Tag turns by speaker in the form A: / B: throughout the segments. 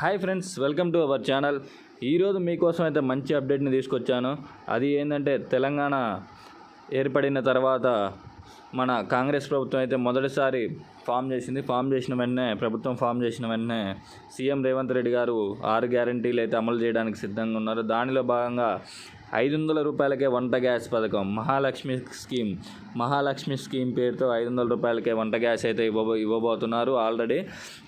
A: Hi friends welcome to our channel. ఈరోజు మీకోసం అయితే మంచి అప్డేట్ని తీసుకొచ్చాను. అది ఏంటంటే తెలంగాణ ఏర్పడిన తర్వాత మన కాంగ్రెస్ ప్రభుత్వం అయితే మొదటిసారి ఫామ్ చేసింది. ఫామ్ చేసిన వెంటనే ప్రభుత్వం ఫామ్ చేసిన వెంటనే సీఎం రేవంత్ రెడ్డి గారు ఆరు గ్యారంటీలు అయితే అమలు చేయడానికి సిద్ధంగా ఉన్నారు. దానిలో భాగంగా ఐదు వందల రూపాయలకే వంట గ్యాస్ పథకం. మహాలక్ష్మి స్కీమ్. మహాలక్ష్మి స్కీమ్ పేరుతో ఐదు వందల రూపాయలకే వంట గ్యాస్ అయితే ఇవ్వబో ఇవ్వబోతున్నారు ఆల్రెడీ.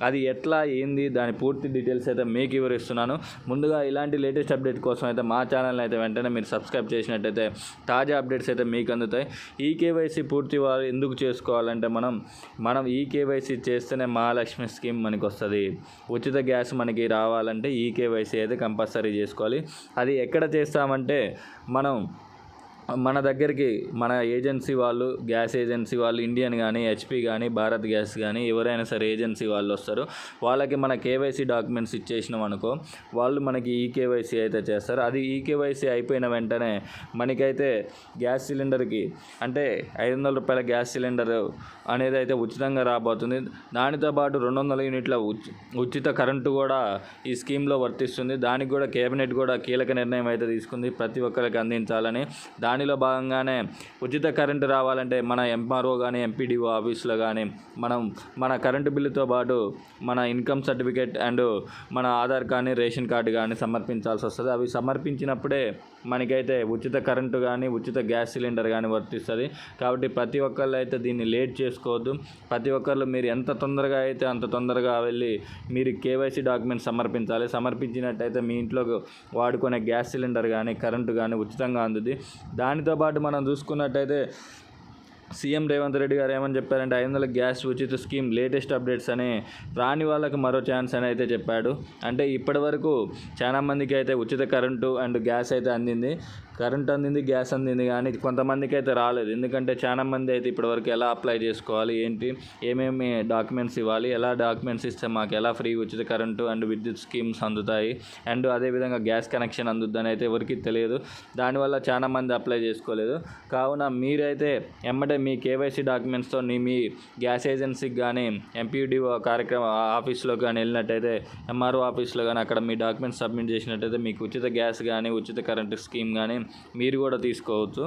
A: అది ఎట్లా ఏంది దాని పూర్తి డీటెయిల్స్ అయితే మీకు వివరిస్తున్నాను. ముందుగా ఇలాంటి లేటెస్ట్ అప్డేట్ కోసం అయితే మా ఛానల్ అయితే వెంటనే మీరు సబ్స్క్రైబ్ చేసినట్టయితే తాజా అప్డేట్స్ అయితే మీకు అందుతాయి. ఈ కేవైసీ పూర్తి వారు ఎందుకు చేసుకోవాలంటే మనం మనం ఈ కేవైసీ చేస్తేనే మహాలక్ష్మి స్కీమ్ మనకి వస్తుంది ఉచిత గ్యాస్ మనకి రావాలంటే ఈ కేవైసీ అయితే కంపల్సరీ చేసుకోవాలి. అది ఎక్కడ చేస్తామంటే మనం మన దగ్గరికి మన ఏజెన్సీ వాళ్ళు గ్యాస్ ఏజెన్సీ వాళ్ళు ఇండియన్ కానీ హెచ్పి కానీ భారత్ గ్యాస్ కానీ ఎవరైనా సరే ఏజెన్సీ వాళ్ళు వస్తారు. వాళ్ళకి మన కేవైసీ డాక్యుమెంట్స్ ఇచ్చేసినాం అనుకో వాళ్ళు మనకి ఈ కేవైసీ అయితే చేస్తారు. అది ఈ కేవైసీ అయిపోయిన వెంటనే మనకైతే గ్యాస్ సిలిండర్కి అంటే ఐదు వందల రూపాయల గ్యాస్ సిలిండర్ అనేది అయితే ఉచితంగా రాబోతుంది. దానితో పాటు రెండు వందల యూనిట్ల ఉచి ఉచిత కరెంటు కూడా ఈ స్కీమ్లో వర్తిస్తుంది. దానికి కూడా కేబినెట్ కూడా కీలక నిర్ణయం అయితే తీసుకుంది. ప్రతి ఒక్కరికి అందించాలని దానిలో భాగంగానే ఉచిత కరెంటు రావాలంటే మన ఎంఆర్ఓ కానీ ఎంపీడీఓ ఆఫీస్లో కానీ మనం మన కరెంటు బిల్లుతో పాటు మన ఇన్కమ్ సర్టిఫికేట్ అండ్ మన ఆధార్ కానీ రేషన్ కార్డు కానీ సమర్పించాల్సి వస్తుంది. అవి సమర్పించినప్పుడే మనకైతే ఉచిత కరెంటు కానీ ఉచిత గ్యాస్ సిలిండర్ కానీ వర్తిస్తుంది. కాబట్టి ప్రతి ఒక్కళ్ళు అయితే దీన్ని లేట్ చేసుకోవద్దు. ప్రతి ఒక్కళ్ళు మీరు ఎంత తొందరగా అయితే అంత తొందరగా వెళ్ళి మీరు కేవైసీ డాక్యుమెంట్స్ సమర్పించాలి. సమర్పించినట్టయితే మీ ఇంట్లో వాడుకునే గ్యాస్ సిలిండర్ కానీ కరెంటు కానీ ఉచితంగా అందుద్ది. దానితో పాటు మనం చూసుకున్నట్టయితే సీఎం రేవంత్ రెడ్డి గారు ఏమని చెప్పారంటే ఐదు వందల గ్యాస్ ఉచిత స్కీమ్ లేటెస్ట్ అప్డేట్స్ అని రాని వాళ్ళకి మరో ఛాన్స్ అని అయితే చెప్పాడు. అంటే ఇప్పటి వరకు చాలా మందికి అయితే ఉచిత కరెంటు అండ్ గ్యాస్ అయితే అందింది. కరెంట్ అందింది గ్యాస్ అందింది కానీ కొంతమందికి అయితే రాలేదు. ఎందుకంటే చాలా మంది అయితే ఇప్పటివరకు ఎలా అప్లై చేసుకోవాలి ఏంటి ఏమేమి డాక్యుమెంట్స్ ఇవ్వాలి ఎలా డాక్యుమెంట్స్ ఇస్తే మాకు ఎలా ఫ్రీ ఉచిత కరెంటు అండ్ విద్యుత్ స్కీమ్స్ అందుతాయి అండ్ అదేవిధంగా గ్యాస్ కనెక్షన్ అందుద్దని అయితే ఎవరికి తెలియదు. దానివల్ల చాలా మంది అప్లై చేసుకోలేదు. కావున మీరైతే ఎమ్మటే మీ కేవైసీ డాక్యుమెంట్స్తో మీ గ్యాస్ ఏజెన్సీకి కానీ ఎంపీడీఓ కార్యక్రమ ఆఫీస్లో కానీ వెళ్ళినట్టయితే ఎంఆర్ఓ ఆఫీస్లో కానీ అక్కడ మీ డాక్యుమెంట్స్ సబ్మిట్ చేసినట్టయితే మీకు ఉచిత గ్యాస్ కానీ ఉచిత కరెంటు స్కీమ్ కానీ మీరు కూడా తీసుకోవచ్చు.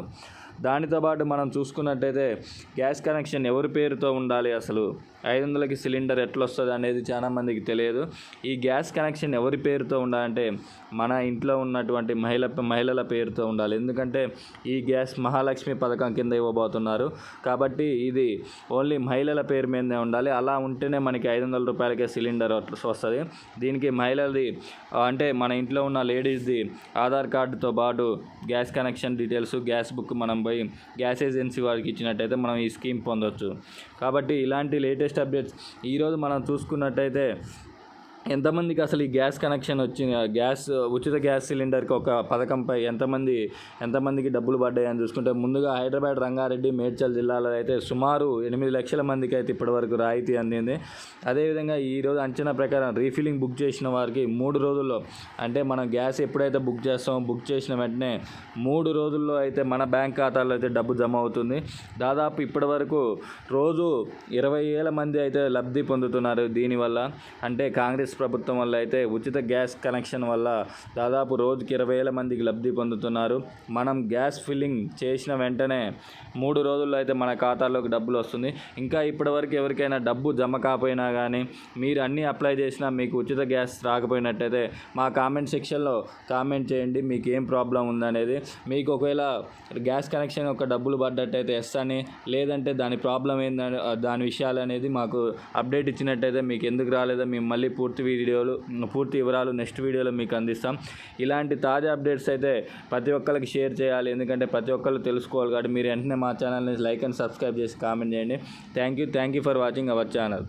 A: దానితో పాటు మనం చూసుకున్నట్టయితే గ్యాస్ కనెక్షన్ ఎవరి పేరుతో ఉండాలి అసలు? ఐదు వందలకి సిలిండర్ ఎట్లా వస్తుంది అనేది చాలా మందికి తెలియదు. ఈ గ్యాస్ కనెక్షన్ ఎవరి పేరుతో ఉండాలంటే మన ఇంట్లో ఉన్నటువంటి మహిళ మహిళల పేరుతో ఉండాలి. ఎందుకంటే ఈ గ్యాస్ మహాలక్ష్మి పథకం కింద ఇవ్వబోతున్నారు. కాబట్టి ఇది ఓన్లీ మహిళల పేరు మీదనే ఉండాలి. అలా ఉంటేనే మనకి ఐదు వందల రూపాయలకే సిలిండర్ వస్తుంది. దీనికి మహిళలది అంటే మన ఇంట్లో ఉన్న లేడీస్ది ఆధార్ కార్డుతో పాటు gas connection details gas book మనం పోయి గ్యాస్ ఏజెన్సీ వారికి ఇచ్చినట్టయితే మనం ఈ స్కీమ్ పొందొచ్చు. కాబట్టి ఇలాంటి లేటెస్ట్ అప్డేట్స్ ఈరోజు మనం చూసుకున్నట్టయితే ఎంతమందికి అసలు ఈ గ్యాస్ కనెక్షన్ వచ్చింది? గ్యాస్ ఉచిత గ్యాస్ సిలిండర్కి ఒక పథకంపై ఎంతమంది ఎంతమందికి డబ్బులు పడ్డాయని చూసుకుంటే ముందుగా హైదరాబాద్ రంగారెడ్డి మేడ్చల్ జిల్లాలో అయితే సుమారు ఎనిమిది లక్షల మందికి అయితే ఇప్పటివరకు రాయితీ అందింది. అదేవిధంగా ఈరోజు అంచనా ప్రకారం రీఫిలింగ్ బుక్ చేసిన వారికి మూడు రోజుల్లో అంటే మనం గ్యాస్ ఎప్పుడైతే బుక్ చేస్తామో బుక్ చేసిన వెంటనే మూడు రోజుల్లో అయితే మన బ్యాంక్ ఖాతాలో అయితే డబ్బు జమ అవుతుంది. దాదాపు ఇప్పటివరకు రోజు ఇరవై వేల మంది అయితే లబ్ధి పొందుతున్నారు దీనివల్ల. అంటే కాంగ్రెస్ ప్రభుత్వం వల్ల అయితే ఉచిత గ్యాస్ కనెక్షన్ వల్ల దాదాపు రోజుకి ఇరవై వేల మందికి లబ్ధి పొందుతున్నారు. మనం గ్యాస్ ఫిల్లింగ్ చేసిన వెంటనే మూడు రోజుల్లో అయితే మన ఖాతాలోకి డబ్బులు వస్తుంది. ఇంకా ఇప్పటివరకు ఎవరికైనా డబ్బు జమ కాకపోయినా కానీ మీరు అన్నీ అప్లై చేసినా మీకు ఉచిత గ్యాస్ రాకపోయినట్టయితే మా కామెంట్ సెక్షన్లో కామెంట్ చేయండి. మీకు ఏం ప్రాబ్లం ఉందనేది. మీకు ఒకవేళ గ్యాస్ కనెక్షన్ యొక్క డబ్బులు పడ్డట్టయితే ఎస్ అని లేదంటే దాని ప్రాబ్లం ఏందని దాని విషయాలు అనేది మాకు అప్డేట్ ఇచ్చినట్టయితే మీకు ఎందుకు రాలేదో మేము మళ్ళీ పూర్తి వీడియోలు పూర్తి వివరాలు నెక్స్ట్ వీడియోలో మీకు అందిస్తాం. ఇలాంటి తాజా అప్డేట్స్ అయితే ప్రతి ఒక్కరికి షేర్ చేయాలి. ఎందుకంటే ప్రతి ఒక్కరు తెలుసుకోవాలి కాబట్టి మీరు వెంటనే మా ఛానల్ని లైక్ అండ్ సబ్స్క్రైబ్ చేసి కామెంట్ చేయండి. Thank you. Thank you for watching our channel.